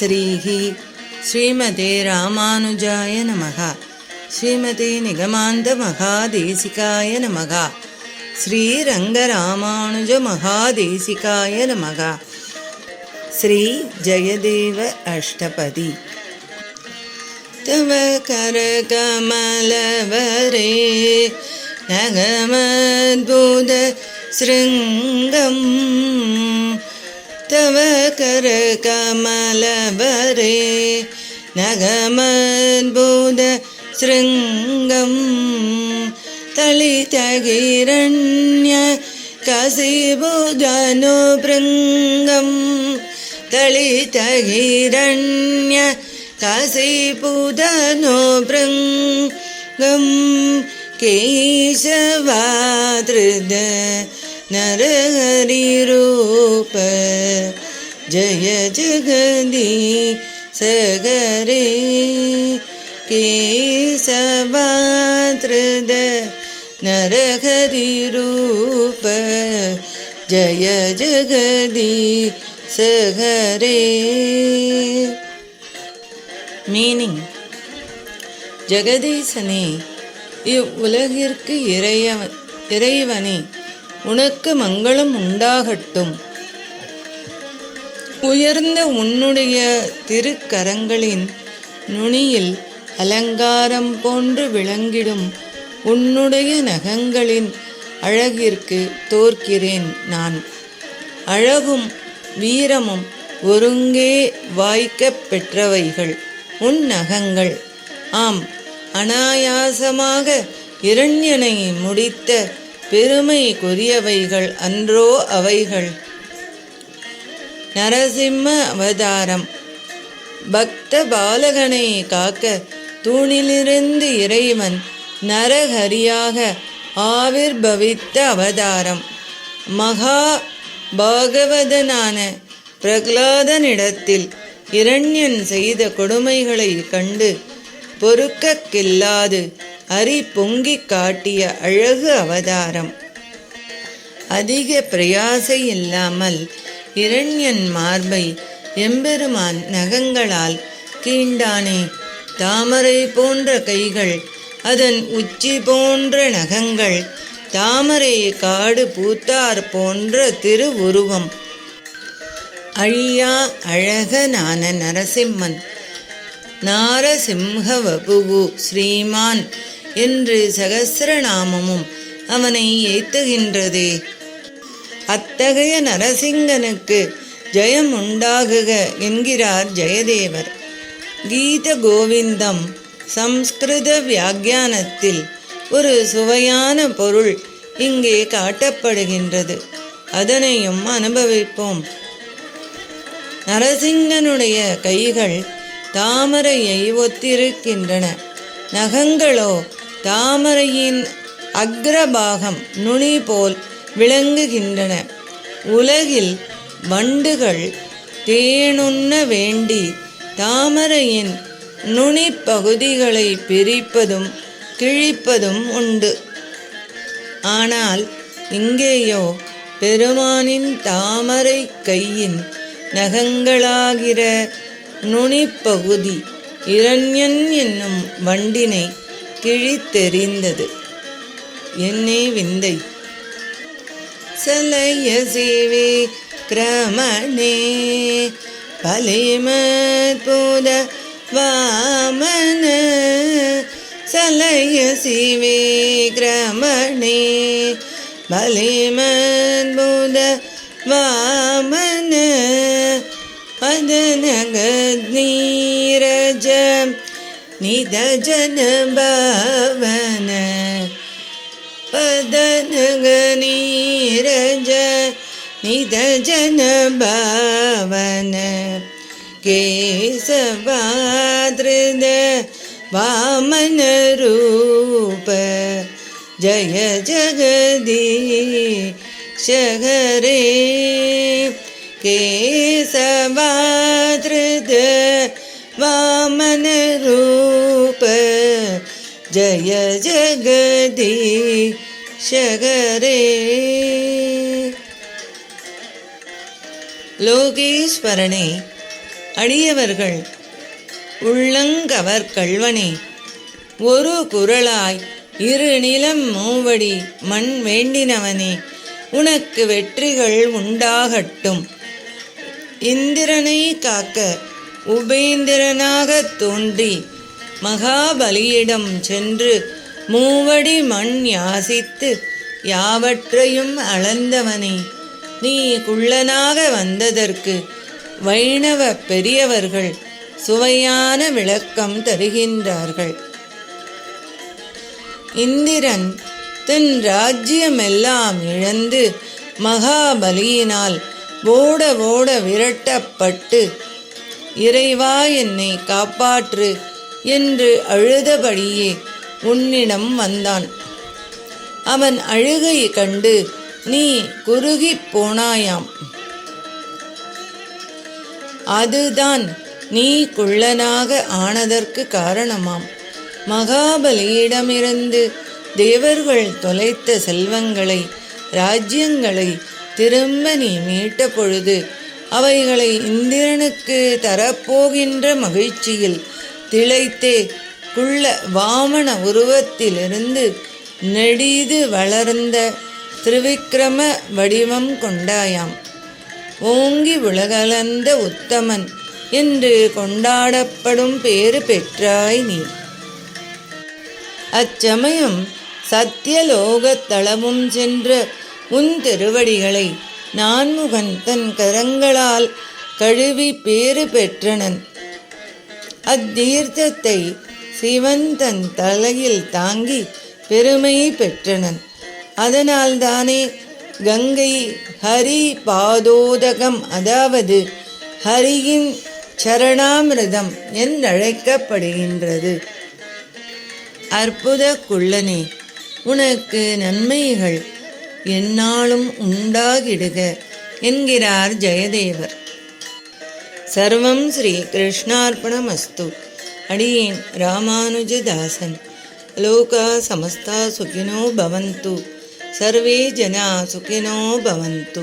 ஸ்ரீஹி. ஸ்ரீமதே ராமானுஜாய நமகா ஸ்ரீமதே நிகமாந்த மகாதேசிகாய நமகா ஸ்ரீரங்கராமானுஜ மகாதேசிகாய நமகா ஸ்ரீ ஜெயதேவ அஷ்டபதி. தவ கரகமலவரே. நகமத்புத ஸ்ருங்கம் तव करकमलवरे नगमद्बुधशृङ्गम् तलितगिरण्य कसिबुधनुभृङ्गम् तलितगिरण्य कसिपुदनो भृङ्गं केशवादृद नरहरिरूप जय जगदी सगरे केशवादृद नरहरिरूप जय जगदी सगरे மீனிங் ஜெகதீசனே இவ்வுலகிற்கு இறையவ இறைவனே உனக்கு மங்களம் உண்டாகட்டும். உயர்ந்த உன்னுடைய திருக்கரங்களின் நுனியில் அலங்காரம் போன்று விளங்கிடும் உன்னுடைய நகங்களின் அழகிற்கு தோற்கிறேன் நான். அழகும் வீரமும் ஒருங்கே வாய்க்கப் பெற்றவைகள் உன் நகங்கள். ஆம் அனாயாசமாக இரண்யனை முடித்த பெருமைக்குரியவைகள் அன்றோ அவைகள். நரசிம்ம அவதாரம் பக்த பாலகனை காக்க தூணிலிருந்து இறைவன் நரஹரியாக ஆவிர்பவித்த அவதாரம். மகா பாகவதனான பிரகலாதனிடத்தில் இரண்யன் செய்த கொடுமைகளை கண்டு பொறுக்கக்கில்லாது அரி பொங்கி காட்டிய அழகு அவதாரம். அதிக பிரயாசை இல்லாமல் இரண்யன் மார்பை எம்பெருமான் நகங்களால் கீண்டானே தாமரை போன்ற கைகள் அதன் உச்சி போன்ற நகங்கள் தாமரை காடு பூத்தார் போன்ற திருவுருவம். அழியா அழகனான நரசிம்மன் நாரசிம்ஹ வபுவு ஸ்ரீமான் என்று சகசிரநாமமும் அவனை ஏத்துகின்றது. அத்தகைய நரசிங்கனுக்கு ஜெயம் உண்டாகுக என்கிறார் ஜெயதேவர். கீத கோவிந்தம் சம்ஸ்கிருத வியாக்கியானத்தில் ஒரு சுவையான பொருள் இங்கே காட்டப்படுகின்றது. அதனையும் அனுபவிப்போம். நரசிங்கனுடைய கைகள் தாமரையை ஒத்திருக்கின்றன. நகங்களோ தாமரையின் அக்ரபாகம் நுனி போல் விளங்குகின்றன. உலகில் வண்டுகள் தேனுண்ண வேண்டி தாமரையின் நுனி பகுதிகளை பிரிப்பதும் கிழிப்பதும் உண்டு. ஆனால் இங்கேயோ பெருமானின் தாமரை கையின் நகங்களாகிற நுனிப்பகுதி இரண்யன் என்னும் வண்டினை கிழித்தெறிந்தது என்னே விந்தை. சலைய சேவே கிரமணே பலிமத்புத வாமன சலைய சிவே கிரமணே பலிமத்புத निधजन भवन पदनगनीरज निधजन भवन केशवादृद वामन रूप जय जगदीश हरे केशवादृद जय जगदीशगरे லோகேஸ்வரனே அடியவர்கள் உள்ளங்கவர் கள்வனே ஒரு குரலாய் இரு நிலம் மூவடி மண் வேண்டினவனே உனக்கு வெற்றிகள் உண்டாகட்டும் இந்திரனை காக்க உபேந்திரனாகத் தோன்றி மகாபலியிடம் சென்று மூவடி மண் யாசித்து யாவற்றையும் அளந்தவனே நீ குள்ளனாக வந்ததற்கு வைணவ பெரியவர்கள் சுவையான விளக்கம் தருகின்றார்கள். இந்திரன் தன் ராஜ்யமெல்லாம் இழந்து மகாபலியினால் ஓட ஓட விரட்டப்பட்டு இறைவா என்னை காப்பாற்று என்று அழுதபடியே உன்னிடம் வந்தான். அவன் அழுகை கண்டு நீ குறுகிப் போனாயாம். அதுதான் நீ குள்ளனாக ஆனதற்கு காரணமாம். மகாபலியிடமிருந்து தேவர்கள் தொலைத்த செல்வங்களை ராஜ்யங்களை திரும்ப நீ மீட்ட பொழுது அவைகளை இந்திரனுக்கு தரப்போகின்ற மகிழ்ச்சியில் திளைத்தே. குள்ள வாமன உருவத்திலிருந்து நெடிது வளர்ந்த திருவிக்கிரம வடிவம் கொண்டாயாம். ஓங்கி உலகலந்த உத்தமன் என்று கொண்டாடப்படும் பேறு பெற்றாய் நீ. அச்சமயம் சத்தியலோகத்தளமும் சென்ற உன் திருவடிகளை நான்முகன் தன் கரங்களால் கழுவி பேறு பெற்றனன். அத்தீர்த்தத்தை சிவன் தன் தலையில் தாங்கி பெருமை பெற்றனன். அதனால்தானே கங்கை ஹரி பாதோதகம் அதாவது ஹரியின் சரணாமிரதம் என்றழைக்கப்படுகின்றது. அற்புத குள்ளனே உனக்கு நன்மைகள் எந்நாளும் உண்டாகிடுக என்கிறார் ஜெயதேவர். સર્વમ શ્રી કૃષ્ણાર્પણમસ્તુ હરીન રામાનુજદાસન લોકા સમસ્તા સુખિનો ભવન્તુ સર્વે જના સુખિનો ભવન્તુ